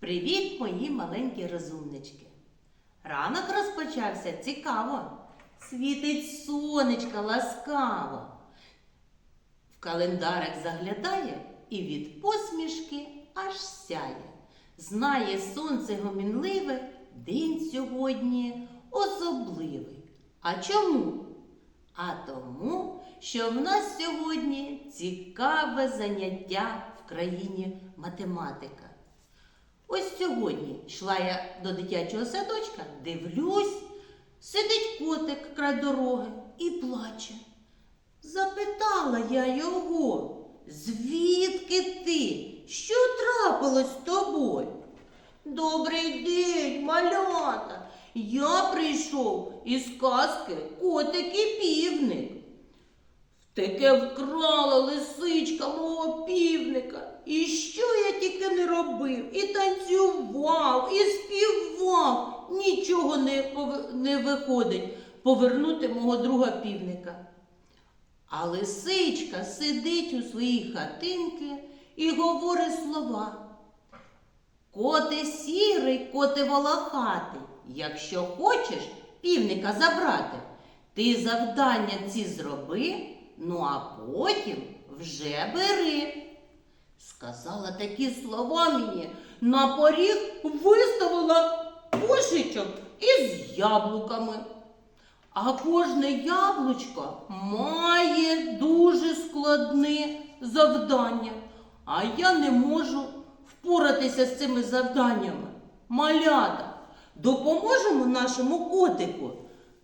Привіт, мої маленькі розумнички! Ранок розпочався цікаво. Світить сонечко ласкаво. В календарик заглядає і від посмішки аж сяє. Знає сонце гомінливе, день сьогодні особливий. А чому? А тому, що в нас сьогодні цікаве заняття в країні математика. Ось сьогодні йшла я до дитячого садочка, дивлюсь, сидить котик край дороги і плаче. Запитала я його, звідки ти? Що трапилось з тобою? Добрий день, малята. Я прийшов із казки котик і півник. Таке вкрала лисичка мого півника. І що я тільки не робив? І танцював, і співав. Нічого не, не виходить повернути мого друга півника. А лисичка сидить у своїй хатинці і говорить слова. Коти сірий, коти волохатий. Якщо хочеш півника забрати, ти завдання ці зроби, ну а потім вже бери. Сказала такі слова мені, на поріг виставила кошечок із яблуками. А кожне яблучко має дуже складне завдання, а я не можу впоратися з цими завданнями. Малята, допоможемо нашому котику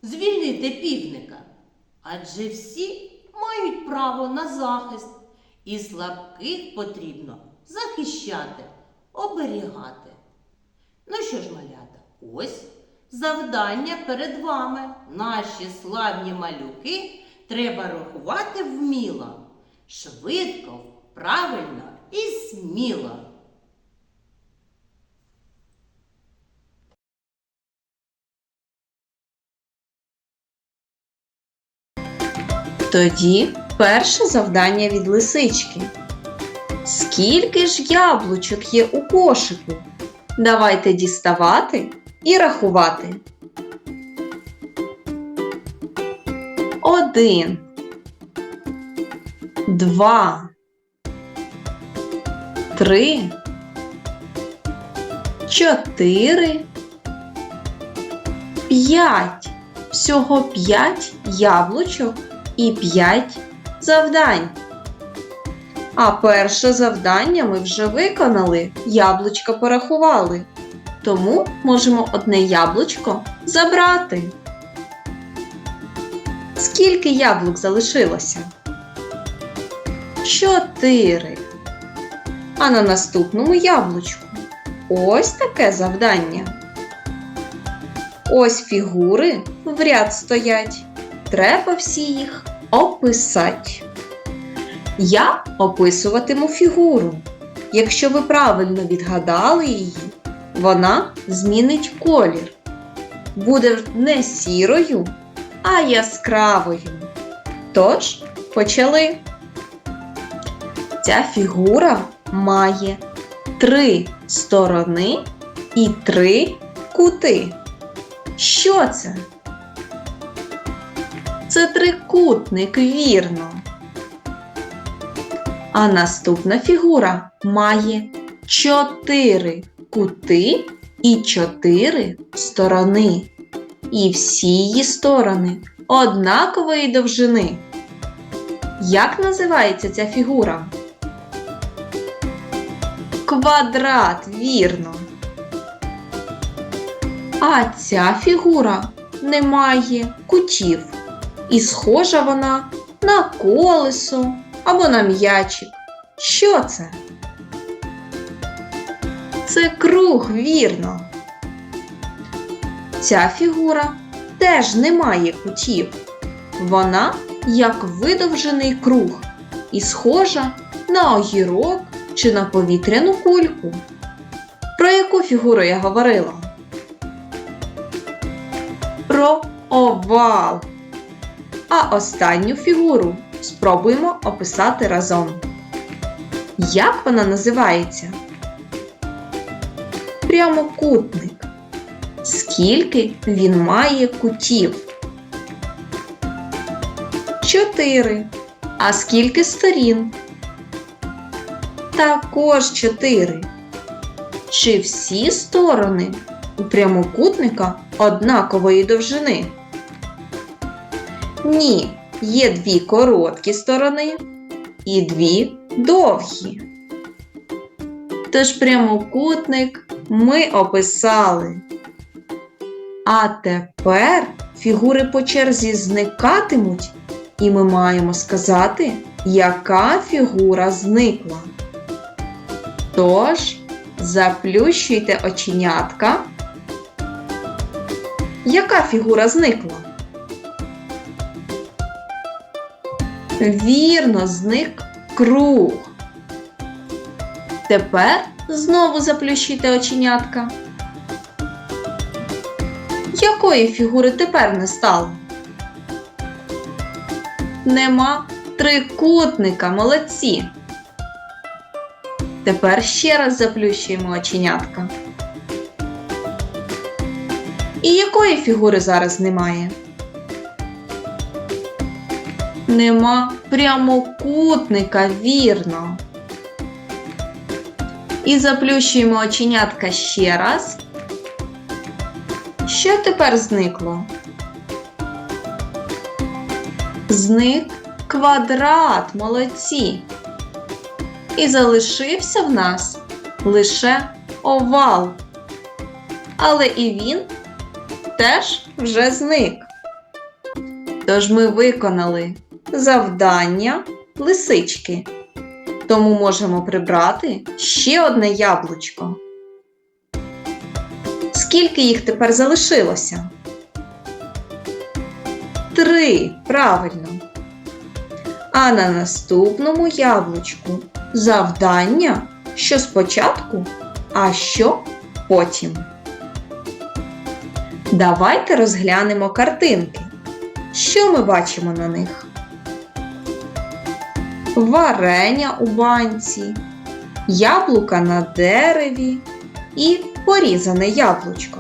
звільнити півника. Адже всі мають право на захист, і слабких потрібно захищати, оберігати. Ну що ж, малята, ось завдання перед вами. Наші славні малюки треба рахувати вміло, швидко, правильно і сміло. Тоді перше завдання від лисички. Скільки ж яблучок є у кошику? Давайте діставати і рахувати. Один. Два. Три. Чотири. П'ять. Всього п'ять яблучок і 5 завдань. А перше завдання ми вже виконали, яблучка порахували. Тому можемо одне яблучко забрати. Скільки яблук залишилося? Чотири. А на наступному яблучку ось таке завдання. Ось фігури в ряд стоять. Треба всі їх описати. Я описуватиму фігуру. Якщо ви правильно відгадали її, вона змінить колір. Буде не сірою, а яскравою. Тож, почали. Ця фігура має три сторони і три кути. Що це? Це трикутник, вірно. А наступна фігура має чотири кути і чотири сторони. І всі її сторони однакової довжини. Як називається ця фігура? Квадрат, вірно. А ця фігура не має кутів. І схожа вона на колесо або на м'ячик. Що це? Це круг, вірно. Ця фігура теж не має кутів. Вона як видовжений круг і схожа на огірок чи на повітряну кульку. Про яку фігуру я говорила? Про овал. А останню фігуру спробуємо описати разом. Як вона називається? прямокутник? Скільки він має кутів? Чотири. А скільки сторін? Також чотири. Чи всі сторони у прямокутника однакової довжини? Ні, є дві короткі сторони і дві довгі. Тож прямокутник ми описали. А тепер фігури по черзі зникатимуть, і ми маємо сказати, яка фігура зникла. Тож, заплющуйте оченятка. Яка фігура зникла? Вірно, зник круг. Тепер знову заплющуйте оченятка. Якої фігури тепер не стало? Нема трикутника, молодці. Тепер ще раз заплющуємо оченятка. І якої фігури зараз немає? Нема прямокутника, вірно. І заплющуємо оченятка ще раз. Що тепер зникло? Зник квадрат, молодці. І залишився в нас лише овал. Але і він теж вже зник. Тож ми виконали завдання лисички. Тому можемо прибрати ще одне яблучко. Скільки їх тепер залишилося? Три, правильно. А на наступному яблучку завдання, що спочатку, а що потім. Давайте розглянемо картинки. Що ми бачимо на них? Варення у банці, яблука на дереві і порізане яблучко.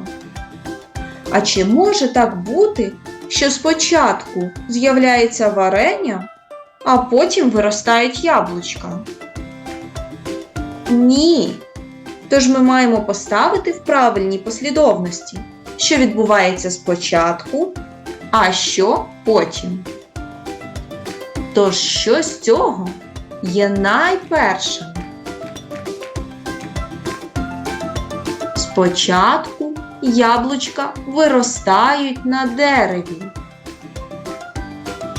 А чи може так бути, що спочатку з'являється варення, а потім виростають яблучка? Ні. Тож ми маємо поставити в правильній послідовності, що відбувається спочатку, а що потім. Тож що з цього є найпершим? Спочатку яблучка виростають на дереві.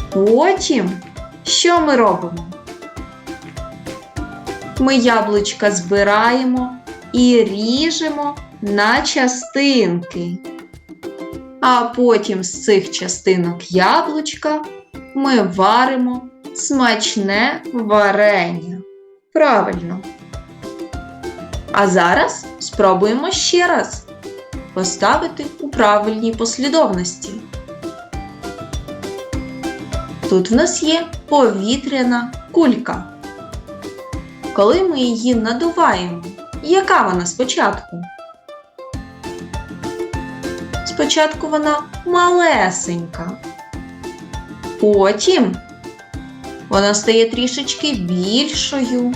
Потім що ми робимо? Ми яблучка збираємо і ріжемо на частинки. А потім з цих частинок яблучка ми варимо смачне варення. Правильно. А зараз спробуємо ще раз поставити у правильній послідовності. Тут в нас є повітряна кулька. Коли ми її надуваємо, яка вона спочатку? Спочатку вона малесенька. Потім вона стає трішечки більшою.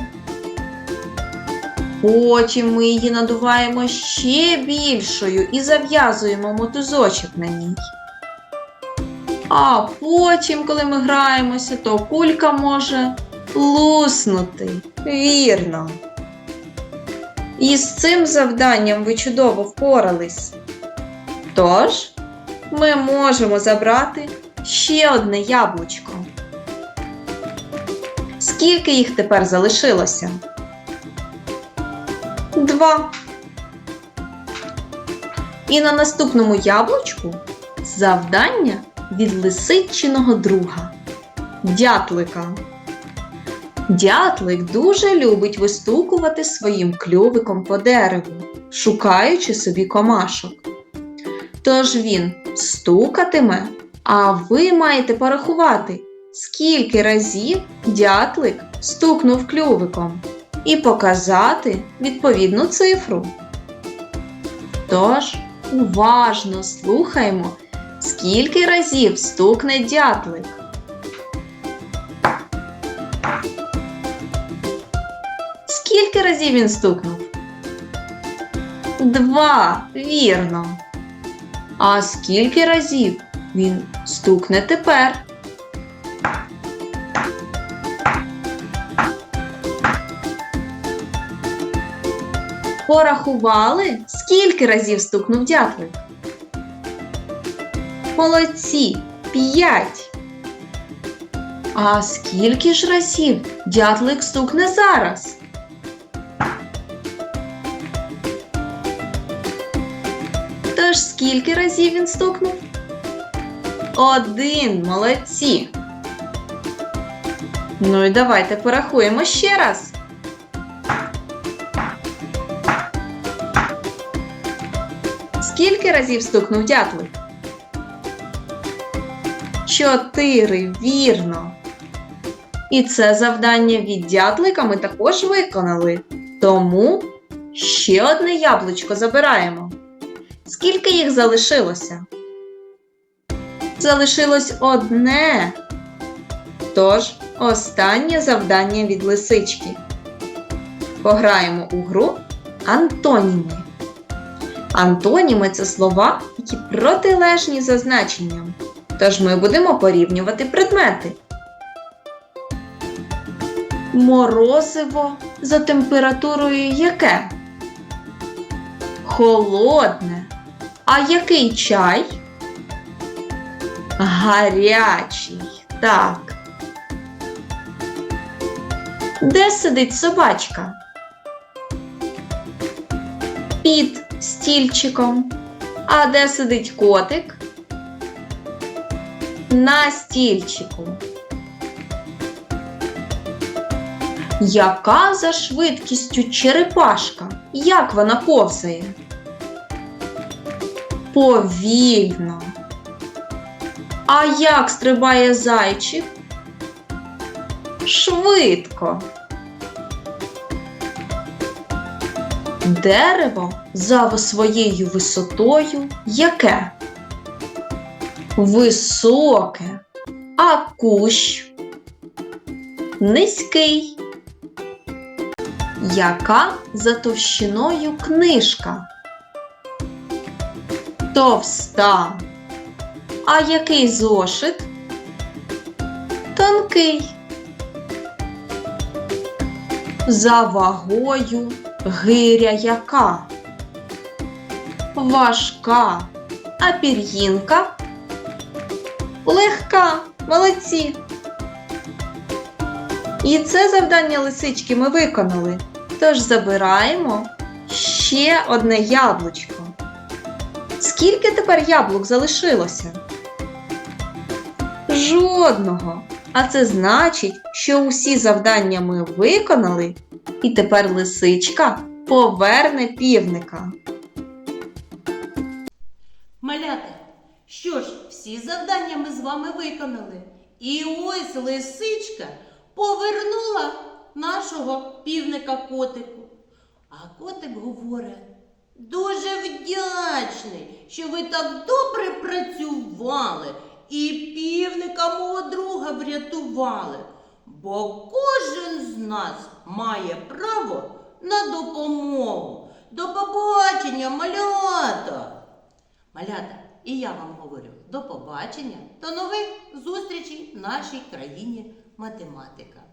Потім ми її надуваємо ще більшою і зав'язуємо мотузочок на ній. А потім, коли ми граємося, то кулька може луснути. Вірно. І з цим завданням ви чудово впорались. Тож, ми можемо забрати ще одне яблучко. Скільки їх тепер залишилося? Два. І на наступному яблучку завдання від лисичиного друга дятлика. Дятлик дуже любить вистукувати своїм клювиком по дереву, шукаючи собі комашок. Тож він стукатиме, а ви маєте порахувати, скільки разів дятлик стукнув клювиком і показати відповідну цифру. Тож уважно слухаймо, скільки разів стукне дятлик. Скільки разів він стукнув? Два, вірно. А скільки разів він стукне тепер? Порахували, скільки разів стукнув дятлик? Молодці, п'ять. А скільки ж разів дятлик стукне зараз? Тож скільки разів він стукнув? Один, молодці. Ну і давайте порахуємо ще раз. Скільки разів стукнув дятлик? Чотири, вірно. І це завдання від дятлика ми також виконали. Тому ще одне яблучко забираємо. Скільки їх залишилося? Залишилось одне. Тож, останнє завдання від лисички. Пограємо у гру антоніми. Антоніми це слова, які протилежні за значенням. Тож ми будемо порівнювати предмети. Морозиво за температурою яке? Холодне. А який чай? Гарячий. Так. Де сидить собачка? Під стільчиком. А де сидить котик? На стільчику. Яка за швидкістю черепашка? Як вона повзає? Повільно. А як стрибає зайчик? Швидко. Дерево за своєю висотою яке? Високе, а кущ низький. Яка за товщиною книжка? Товста. А який зошит? Тонкий. За вагою гиря яка? Важка. А пір'їнка? Легка. Молодці. І це завдання лисички ми виконали. Тож забираємо ще одне яблучко. Скільки тепер яблук залишилося? Жодного. А це значить, що усі завдання ми виконали, і тепер лисичка поверне півника. Малята, що ж, всі завдання ми з вами виконали. І ось лисичка повернула нашого півника котику. А котик говорить, дуже вдячний, що ви так добре працювали і півника мого друга врятували. Бо кожен з нас має право на допомогу. До побачення, малята! Малята, і я вам говорю до побачення, до нових зустрічей в нашій країні математика.